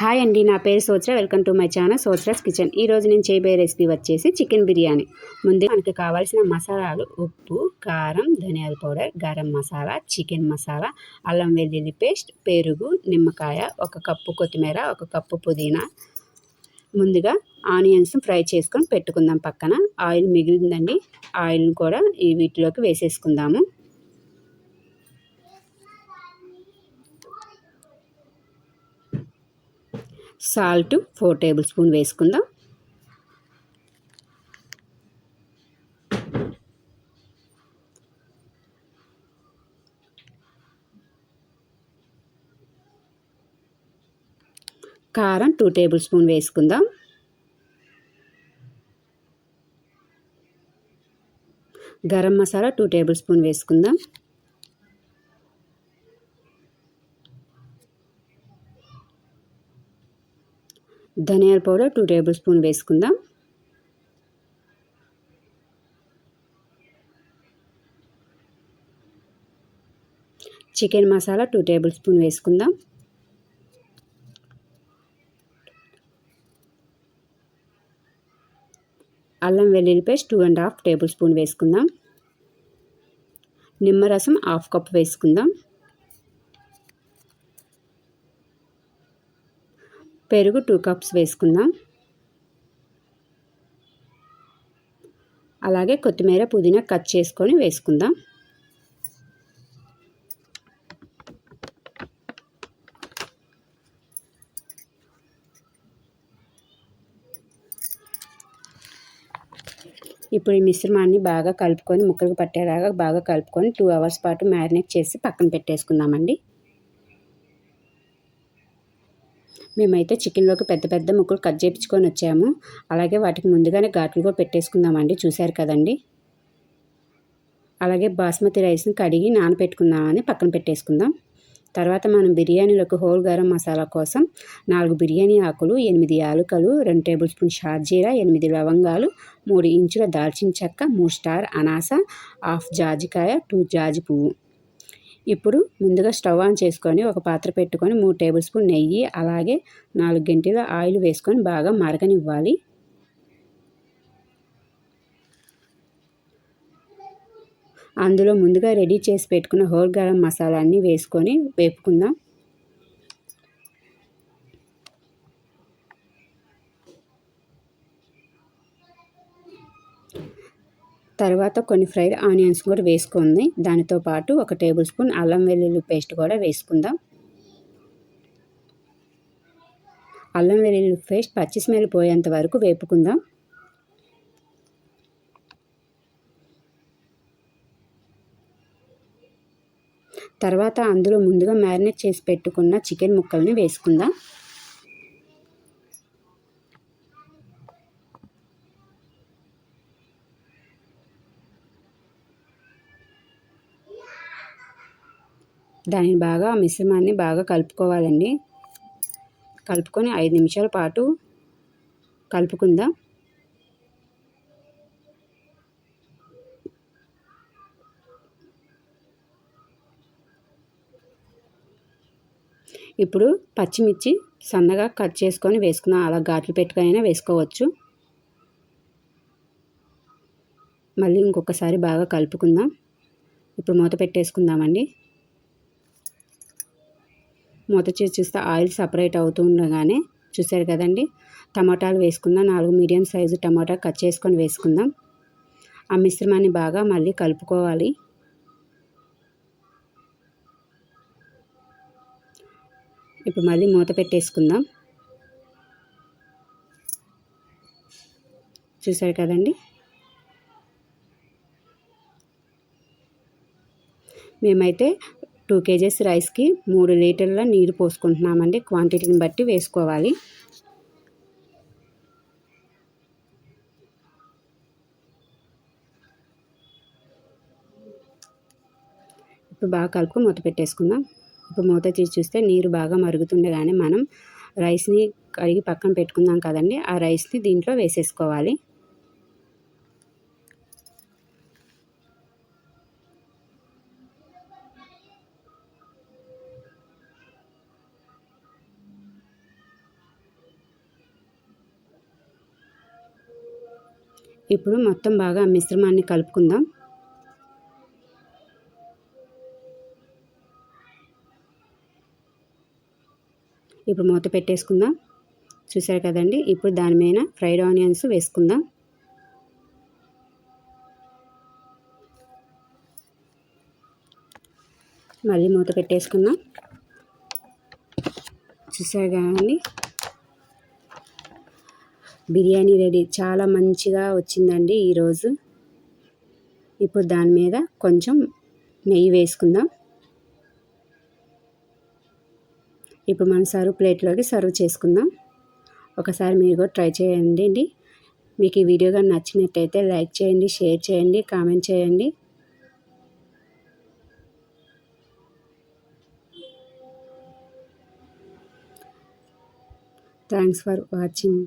Hi అండి నా పేరు Sochara welcome to my channel Sochara's kitchen. ఈరోజు నేను చేయబోయే రెసిపీ వచ్చేసి చికెన్ బిర్యానీ. ముందు మనకి కావాల్సిన మసాలాలు ఉప్పు కారం ధనియాల పౌడర్ గరం మసాలా చికెన్ మసాలా అల్లం వెల్లుల్లి పేస్ట్ పెరుగు నిమ్మకాయ ఒక కప్పు కొత్తిమీర ఒక కప్పు పుదీనా. ముందుగా ఆనియన్స్ ఫ్రై చేసుకొని పెట్టుకుందాం పక్కన. ఆయిల్ మిగిలిందండి. ఆయిల్ని కూడా ఈ వీటిలోకి వేసేసుకుందాము. సాల్ట్ ఫోర్ టేబుల్ స్పూన్ వేసుకుందాం. కారం టూ టేబుల్ స్పూన్ వేసుకుందాం. Garam masala two tablespoon వేసుకుందాం. ధనియాల పౌడర్ టూ టేబుల్ స్పూన్ వేసుకుందాం. Chicken masala two tablespoon వేసుకుందాం. అల్లం వెల్లుల్లి paste two and half tablespoon వేసుకుందాం. నిమ్మరసం హాఫ్ కప్ వేసుకుందాం. పెరుగు టూ కప్స్ వేసుకుందాం. అలాగే కొత్తిమీర పుదీనా కట్ చేసుకొని వేసుకుందాం. ఇప్పుడు ఈ మిశ్రమాన్ని బాగా కలుపుకొని ముక్కలకు పట్టేలాగా బాగా కలుపుకొని టూ అవర్స్ పాటు మ్యారినేట్ చేసి పక్కన పెట్టేసుకుందామండి. మేమైతే చికెన్లోకి పెద్ద పెద్ద ముక్కలు కట్ చేయించుకొని వచ్చాము. అలాగే వాటికి ముందుగానే ఘాట్లు కూడా పెట్టేసుకుందామండి. చూశారు కదండి? అలాగే బాస్మతి రైస్ని కడిగి నానబెట్టుకుందామని పక్కన పెట్టేసుకుందాం. తర్వాత మనం బిర్యానీలోకి హోల్ గరం మసాలా కోసం నాలుగు బిర్యానీ ఆకులు ఎనిమిది యాలకలు రెండు టేబుల్ స్పూన్ షార్జీరా ఎనిమిది లవంగాలు మూడు ఇంచుల దాల్చిన చెక్క మూడు స్టార్ అనాస హాఫ్ జాజికాయ టూ జాజి పువ్వు. ఇప్పుడు ముందుగా స్టవ్ ఆన్ చేసుకొని ఒక పాత్ర పెట్టుకొని మూడు టేబుల్ స్పూన్ నెయ్యి అలాగే నాలుగు గంటల ఆయిల్ వేసుకొని బాగా మరగనివ్వాలి. అందులో ముందుగా రెడీ చేసి పెట్టుకున్న హోల్ గరం మసాలాన్ని వేసుకొని వేపుకుందాం. తర్వాత కొన్ని ఫ్రైడ్ ఆనియన్స్ కూడా వేసుకుంది. దానితో పాటు ఒక టేబుల్ స్పూన్ అల్లం వెల్లుల్లి పేస్ట్ కూడా వేసుకుందాం. అల్లం వెల్లుల్లి పేస్ట్ పచ్చి స్మెల్ పోయేంత వరకు వేపుకుందాం. తర్వాత అందులో ముందుగా మ్యారినేట్ చేసి పెట్టుకున్న చికెన్ ముక్కల్ని వేసుకుందాం. దానిని బాగా మిశ్రమాన్ని బాగా కలుపుకోవాలండి. కలుపుకొని ఐదు నిమిషాల పాటు కలుపుకుందాం. ఇప్పుడు పచ్చిమిర్చి సన్నగా కట్ చేసుకొని వేసుకుందాం. అలా ఘాట్లు పెట్టుకునైనా వేసుకోవచ్చు. మళ్ళీ ఇంకొకసారి బాగా కలుపుకుందాం. ఇప్పుడు మూత పెట్టేసుకుందామండి. మూత చేసి చూస్తే ఆయిల్ సపరేట్ అవుతూ ఉండగానే చూసారు కదండి టమాటాలు వేసుకుందాం నాలుగు మీడియం సైజు టమాటా కట్ చేసుకొని వేసుకుందాం. ఆ మిశ్రమాన్ని బాగా మళ్ళీ కలుపుకోవాలి. ఇప్పుడు మళ్ళీ మూత పెట్టేసుకుందాం. చూసారు కదండి? మేమైతే టూ కేజెస్ రైస్కి మూడు లీటర్ల నీరు పోసుకుంటున్నామండి. క్వాంటిటీని బట్టి వేసుకోవాలి. ఇప్పుడు బాగా కలుపు మూత పెట్టేసుకుందాం. ఇప్పుడు మూత తీసి చూస్తే నీరు బాగా మరుగుతుండగానే మనం రైస్ని కడిగి పక్కన పెట్టుకుందాం కదండి. ఆ రైస్ని దీంట్లో వేసేసుకోవాలి. ఇప్పుడు మొత్తం బాగా మిశ్రమాన్ని కలుపుకుందాం. ఇప్పుడు మూత పెట్టేసుకుందాం. చూసారు కదండి? ఇప్పుడు దాని మీద ఫ్రైడ్ ఆనియన్స్ వేసుకుందాం. మళ్ళీ మూత పెట్టేసుకుందాం. చూసారు కదండి? బిర్యానీ రెడీ చాలా మంచిగా వచ్చిందండి ఈరోజు. ఇప్పుడు దాని మీద కొంచెం నెయ్యి వేసుకుందాం. ఇప్పుడు మనం సర్వ్ ప్లేట్లోకి సర్వ్ చేసుకుందాం. ఒకసారి మీరు కూడా ట్రై చేయండి మీకు ఈ వీడియో కానీ నచ్చినట్టయితే లైక్ చేయండి షేర్ చేయండి కామెంట్ చేయండి. Thanks for watching.